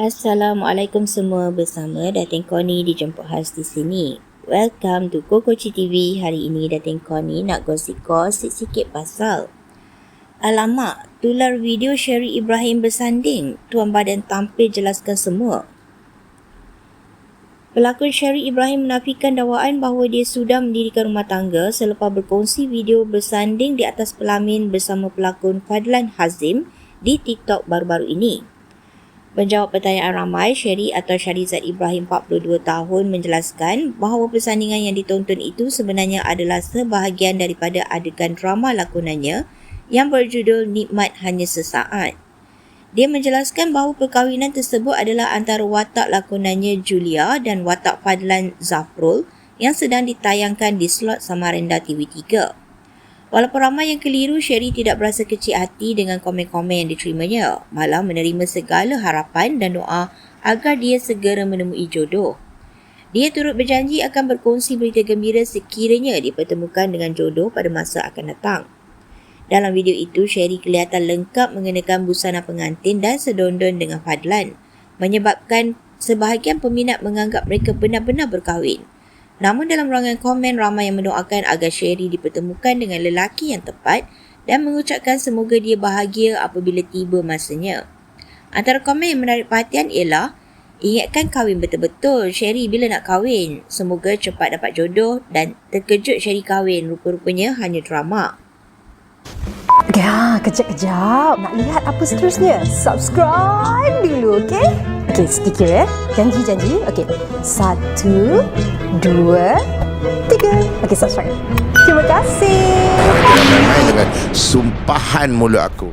Assalamualaikum semua bersama Datin Koni dijemput khas di sini. Welcome to Kokoci TV. Hari ini Datin Koni nak gosip-gosip sikit pasal. Alamak, tular video Sherry Ibrahim bersanding. Tuan Badan tampil jelaskan semua. Pelakon Sherry Ibrahim menafikan dakwaan bahawa dia sudah mendirikan rumah tangga selepas berkongsi video bersanding di atas pelamin bersama pelakon Fadlan Hazim di TikTok baru-baru ini. Menjawab pertanyaan ramai, Sherry atau Syarizat Ibrahim 42 tahun menjelaskan bahawa persandingan yang ditonton itu sebenarnya adalah sebahagian daripada adegan drama lakonannya yang berjudul Nikmat Hanya Sesaat. Dia menjelaskan bahawa perkahwinan tersebut adalah antara watak lakonannya Julia dan watak Fadlan Zafrul yang sedang ditayangkan di slot Samarinda TV3. Walaupun ramai yang keliru, Sherry tidak berasa kecil hati dengan komen-komen yang diterimanya. Malah menerima segala harapan dan doa agar dia segera menemui jodoh. Dia turut berjanji akan berkongsi berita gembira sekiranya dipertemukan dengan jodoh pada masa akan datang. Dalam video itu, Sherry kelihatan lengkap mengenakan busana pengantin dan sedondon dengan Fadlan, menyebabkan sebahagian peminat menganggap mereka benar-benar berkahwin. Namun dalam ruangan komen ramai yang mendoakan agar Sherry dipertemukan dengan lelaki yang tepat dan mengucapkan semoga dia bahagia apabila tiba masanya. Antara komen yang menarik perhatian ialah Ingatkan kahwin betul-betul Sherry bila nak kahwin Semoga cepat dapat jodoh Dan terkejut Sherry kahwin Rupa-rupanya hanya drama Ya, kejap-kejap. Nak lihat apa seterusnya? Subscribe dulu, okey? Okey, sedikit ya. Janji-janji. Okey. Satu, dua, tiga. Okey, subscribe. Terima kasih. Dengan sumpahan mulut aku.